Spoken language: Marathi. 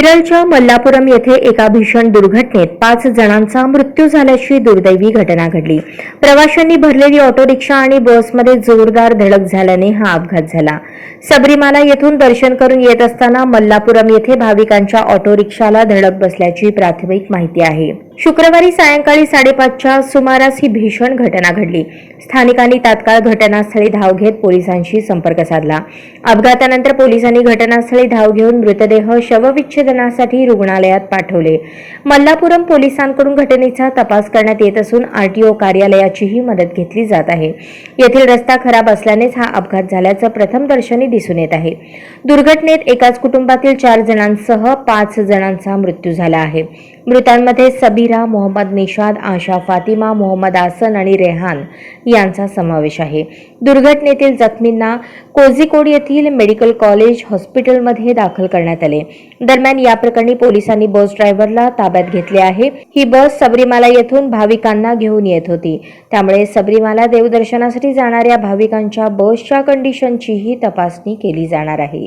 केरळच्या मल्लापुरम येथे एका भीषण दुर्घटनेत पाच जणांचा मृत्यू झाल्याची दुर्दैवी घटना घडली. प्रवाशांनी भरलेली ऑटो रिक्षा आणि बसमध्ये जोरदार धडक झाल्याने हा अपघात झाला. सबरीमाला येथून दर्शन करून येत असताना मल्लापुरम येथे भाविकांच्या ऑटो रिक्षाला धडक बसल्याची प्राथमिक माहिती आहे. शुक्रवारी सायंकाळी साडेपाचच्या सुमारास ही भीषण घटना घडली. स्थानिकांनी तात्काळ घटनास्थळी धाव घेत पोलिसांशी संपर्क साधला. अपघातानंतर पोलिसांनी घटनास्थळी धाव घेऊन मृतदेह शवविच्छेदनासाठी रुग्णालयात पाठवले. मल्लापुरम पोलिसांकडून घटनेचा तपास करण्यात येत असून आरटीओ कार्यालयाचीही मदत घेतली जात आहे. येथील रस्ता खराब असल्यानेच हा अपघात झाल्याचं प्रथम दर्शनी दिसून येत आहे. दुर्घटनेत एकाच कुटुंबातील चार जणांसह पाच जणांचा मृत्यू झाला आहे. मृतांमध्ये सबीरा मोहम्मद निषाद आशा फातिमा मोहम्मद आसन आणि रेहान यांचा समावेश आहे. दुर्घटनेतील जखमींना कोझिकोड येथील मेडिकल कॉलेज हॉस्पिटलमध्ये दाखल करण्यात आले. दरम्यान या प्रकरणी पोलिसांनी बस ड्रायव्हरला ताब्यात घेतले आहे. ही बस सबरीमाला येथून भाविकांना घेऊन येत होती. त्यामुळे सबरीमाला देवदर्शनासाठी जाणाऱ्या भाविकांच्या बसच्या कंडिशनचीही तपासणी केली जाणार आहे.